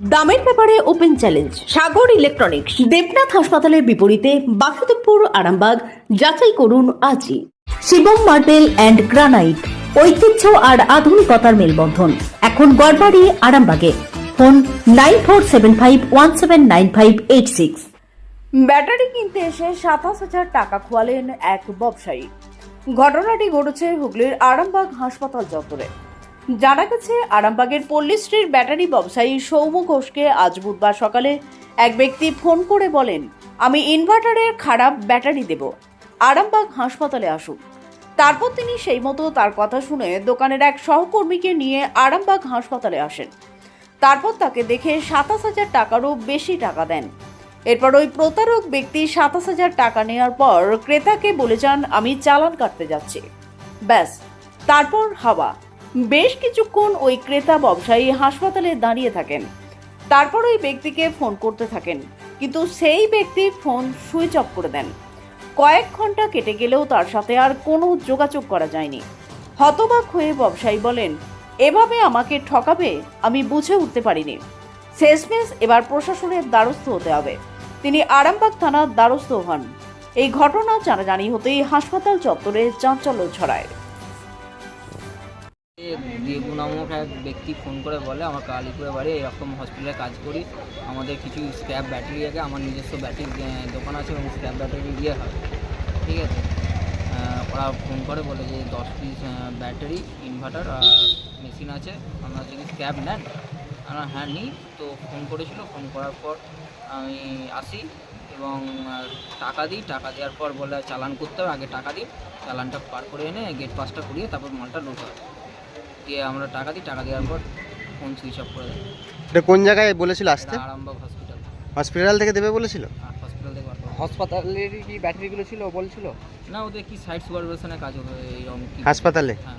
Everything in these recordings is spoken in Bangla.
দামের ব্যাপারে open challenge Sagar electronics Debnath হাসপাতালের বিপরীতে বাসুদেবপুর, আরামবাগ, যাচাই করুন আজই। শিবম মার্টেল অ্যান্ড গ্রানাইট ঐতিহ্য আর আধুনিকতার মেলবন্ধন। এখন গড়বাড়ি, আরামবাগে। Phone nine four seven five one seven nine five eight six. Battery কিনতে এসে সাতাশ হাজার টাকা খোয়ালেন এক ব্যবসায়ী। ঘটনাটি ঘটেছে হুগলির আরামবাগ হাসপাতাল চত্বরে। জানা গেছে, আরামবাগের পল্লীশ্রীর ব্যাটারি ব্যবসায়ী সৌম ঘোষকে আজ বুধবার সকালে এক ব্যক্তি ফোন করে বলেন, আমি ইনভার্টারের খারাপ ব্যাটারি দেব। আরামবাগ হাসপাতালে আসুন। তারপর তিনি সেই মতো তার কথা শুনে দোকানের এক সহকর্মীকে নিয়ে আরামবাগ হাসপাতালে আসেন। তারপর তাকে দেখে সাতাশ হাজার টাকারও বেশি টাকা দেন। এরপর ওই প্রতারক ব্যক্তি সাতাশ হাজার টাকা নেওয়ার পর ক্রেতাকে বলে যান, আমি চালান কাটতে যাচ্ছি। ব্যাস, তারপর হাওয়া। বেশ কিছুক্ষণ ওই ক্রেতা ব্যবসায়ী হাসপাতালে দাঁড়িয়ে থাকেন। তারপর ওই ব্যক্তিকে ফোন করতে থাকেন, কিন্তু সেই ব্যক্তি ফোন সুইচ অফ করে দেন। কয়েক ঘণ্টা কেটে গেলেও তার সাথে আর কোনো যোগাযোগ করা যায়নি। হতবাক হয়ে ব্যবসায়ী বলেন, এভাবে আমাকে ঠকাবে, আমি বুঝে উঠতে পারিনি। শেষমেশ এবার প্রশাসনের দ্বারস্থ হতে হবে। তিনি আরামবাগ থানার দ্বারস্থ হন। এই ঘটনা জানাজানি হতেই হাসপাতাল চত্বরে চাঞ্চল্য ছড়ায়। দেবু নামক এক ব্যক্তি ফোন করে বলে, আমার কালীপুরে বাড়ি, এরকম হসপিটালে কাজ করি। আমাদের কিছু স্ক্র্যাপ ব্যাটারি আগে আমার নিজস্ব ব্যাটারি দোকান আছে এবং স্ক্র্যাপ ব্যাটারি দিয়ে হয়। ঠিক আছে? ওরা ফোন করে বলে যে, দশ পিস ব্যাটারি ইনভার্টার আর মেশিন আছে আপনারা যদি স্ক্র্যাপ নেন, আমরা হ্যাঁ নিই। তো ফোন করেছিল, ফোন করার পর আমি আসি এবং টাকা দিই। টাকা দেওয়ার পর বলে, চালান করতে হবে, আগে টাকা দিই। চালানটা পার করে এনে গেট পাসটা করিয়ে তারপর মালটা লোড হয়। দিয়ে আমরা টাকা দিই টাকা দেওয়ার পর ফোন সুইচ অফ করে দেয়। এটা কোন জায়গায় বলেছিল আসতে? এটা আরামবাগ হসপিটাল হসপিটাল থেকে দেবে বলেছিল? আর হসপিটাল থেকে করে। হাসপাতালের কি ব্যাটারিগুলো ছিল বলছিল? না ওদের কি সাইট সুপারভিশনে কাজ হবে এইরকম কি হাসপাতালে? হ্যাঁ।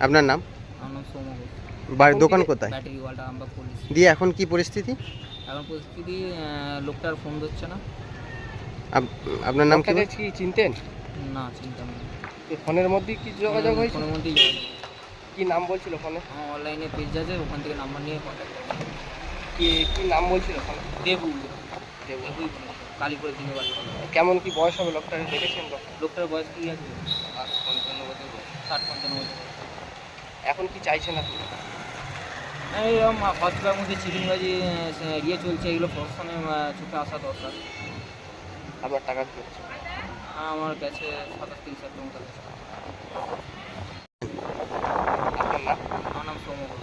আপনার নাম? আমার নাম সৌম ঘোষ। বাড়ির দোকান কোথায়? ব্যাটারি ওয়ার্ল্ড আরামবাগ পুলিশ দিয়ে এখন কি পরিস্থিতি? এখন পরিস্থিতি আহ, লোকটার ফোন ধরছে না। আপ- আপনার নাম কি কি চিনতেন? না চিন্তা নেই এই ফোনের মধ্যে কি যোগাযোগ হয়েছিল? ফোনের মধ্যেই যোগাযোগ। কি নাম বলছিল ফোনে অনলাইনে পেজ আছে ওখান থেকে নাম্বার নিয়ে কন্ট্যাক্ট করব কি কি নাম বলছিল ফোনে দেবু। দেবু। কালীপুরে দিনে বাড়ি কেমন কি বয়স হবে লোকটাকে দেখেছেন তো? লোকটার বয়স কি আছে? পঞ্চান্ন বছর ষাট পঞ্চান্ন বছর এখন কি চাইছেন আপনি? এইরকম হসপিটালের মধ্যে চিরিংবাজি ইয়ে চলছে এগুলো প্রশাসনে চোখে আসা দরকার। আপনার টাকা। আমার কাছে সাতাশ তিরিশ হাজার মতো আছে। আপনার নাম আমার নাম সৌম ঘোষ।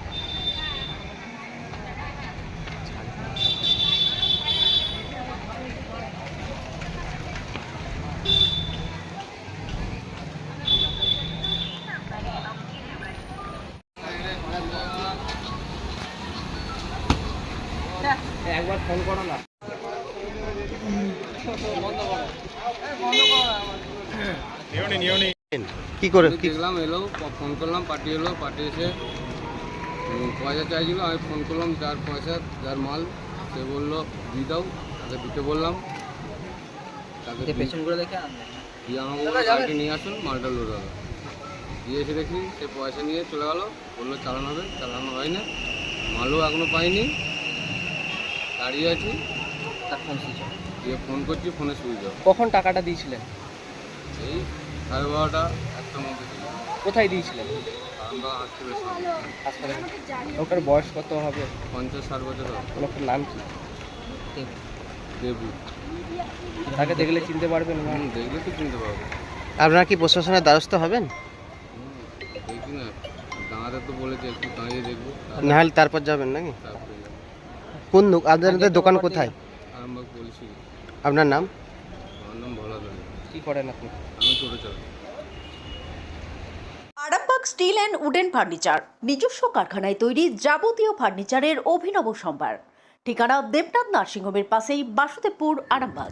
একবার ফোন করো না। কি করে? দেখলাম এলো ফোন করলাম পার্টি এলো পার্টি এসে পয়সা চাইছিল আমি ফোন করলাম যার পয়সা যার মাল সে বলল দিয়ে দাও। তাকে দিতে বললাম। তাকে পেছন করে দেখে দিয়ে আমাকে বলল গাড়িটি নিয়ে আসুন মালটা লোড হবে। দিয়ে এসে দেখি সে পয়সা নিয়ে চলে গেলো। বলল চালানো হবে। চালানো হয়নি। মালও এখনও পাইনি। দাঁড়িয়ে আছি তার ফোন সুইচ অফ দিয়ে ফোন করছি ফোনে সুইচ অফ কখন টাকাটা দিয়েছিলেন? এই সাড়ে বারোটা একটার মধ্যে কোথায় দিয়েছিলেন? আমরা হাসপাতালে লোকটার বয়স কত হবে? পঞ্চাশ ষাট বছর হবে। লোকটার নাম কি? দেবু। তাকে দেখলে চিনতে পারবেন না? হুম, দেখলে তো চিনতে পারব। আপনারা কি প্রশাসনের দ্বারস্থ হবেন? হুম, দেখি না। দাঁড়াতে তো বলেছে একটু দাঁড়িয়ে দেখব। না হলে তারপর যাবেন নাকি? তারপরে। কোন দো- আপনাদের দোকান কোথায়? আরামবাগ বলেছি আপনার নাম? আমার নাম ভোলা ধরে কি করেন আপনি? আমি টোটো চালাই। Arambagh steel and wooden furniture নিজস্ব কারখানায় তৈরি যাবতীয় ফার্নিচারের অভিনব সম্ভার। ঠিকানা দেবনাথ নার্সিংহোমের পাশেই বাসুদেবপুর আরামবাগ।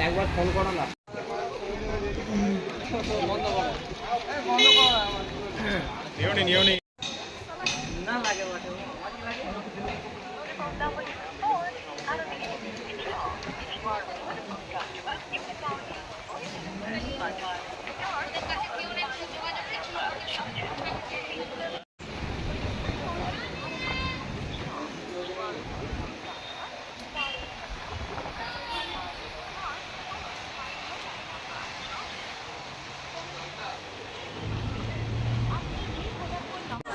একবার ফোন করো না